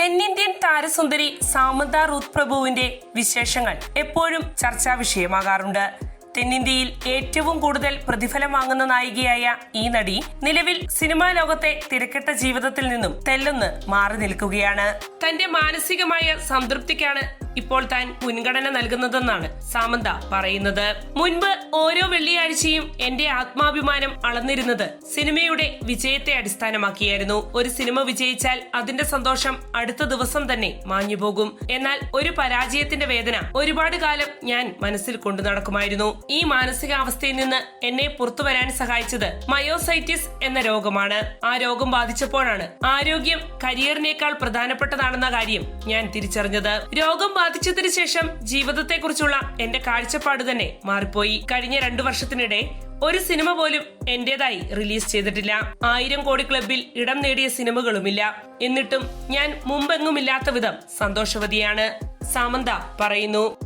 തെന്നിന്ത്യൻ താരസുന്ദരി സാമന്ത റൂത്ത് പ്രഭുവിന്റെ വിശേഷങ്ങൾ എപ്പോഴും ചർച്ചാ വിഷയമാകാറുണ്ട്. തെന്നിന്ത്യയിൽ ഏറ്റവും കൂടുതൽ പ്രതിഫലം വാങ്ങുന്ന നായികയായ ഈ നടി നിലവിൽ സിനിമാ ലോകത്തെ തിരക്കിട്ട ജീവിതത്തിൽ നിന്നും തെല്ലൊന്ന് മാറി നിൽക്കുകയാണ്. തന്റെ മാനസികമായ സംതൃപ്തിക്കാണ് ഇപ്പോൾ താൻ മുൻഗണന നൽകുന്നതെന്നാണ് സാമന്ത പറയുന്നത്. മുൻപ് ഓരോ വെള്ളിയാഴ്ചയും എന്റെ ആത്മാഭിമാനം അളന്നിരുന്നത് സിനിമയുടെ വിജയത്തെ അടിസ്ഥാനമാക്കിയായിരുന്നു. ഒരു സിനിമ വിജയിച്ചാൽ അതിന്റെ സന്തോഷം അടുത്ത ദിവസം തന്നെ മാഞ്ഞുപോകും എന്നാൽ ഒരു പരാജയത്തിന്റെ വേദന ഒരുപാട് കാലം ഞാൻ മനസ്സിൽ കൊണ്ടു നടക്കുമായിരുന്നു. ഈ മാനസികാവസ്ഥയിൽ നിന്ന് എന്നെ പുറത്തു വരാൻ സഹായിച്ചത് മയോസൈറ്റിസ് എന്ന രോഗമാണ്. ആ രോഗം ബാധിച്ചപ്പോഴാണ് ആരോഗ്യം കരിയറിനേക്കാൾ പ്രധാനപ്പെട്ടതാണെന്ന കാര്യം ഞാൻ തിരിച്ചറിഞ്ഞത്. രോഗം ബാധിച്ചതിന് ശേഷം ജീവിതത്തെക്കുറിച്ചുള്ള എന്റെ കാഴ്ചപ്പാട് തന്നെ മാറിപ്പോയി. കഴിഞ്ഞ രണ്ടു വർഷത്തിനിടെ ഒരു സിനിമ പോലും എന്റേതായി റിലീസ് ചെയ്തിട്ടില്ല. ആയിരം കോടി ക്ലബിൽ ഇടം നേടിയ സിനിമകളുമില്ല. എന്നിട്ടും ഞാൻ മുമ്പെങ്ങുമില്ലാത്ത വിധം സന്തോഷവതിയാണ്. സാമന്ത പറയുന്നു.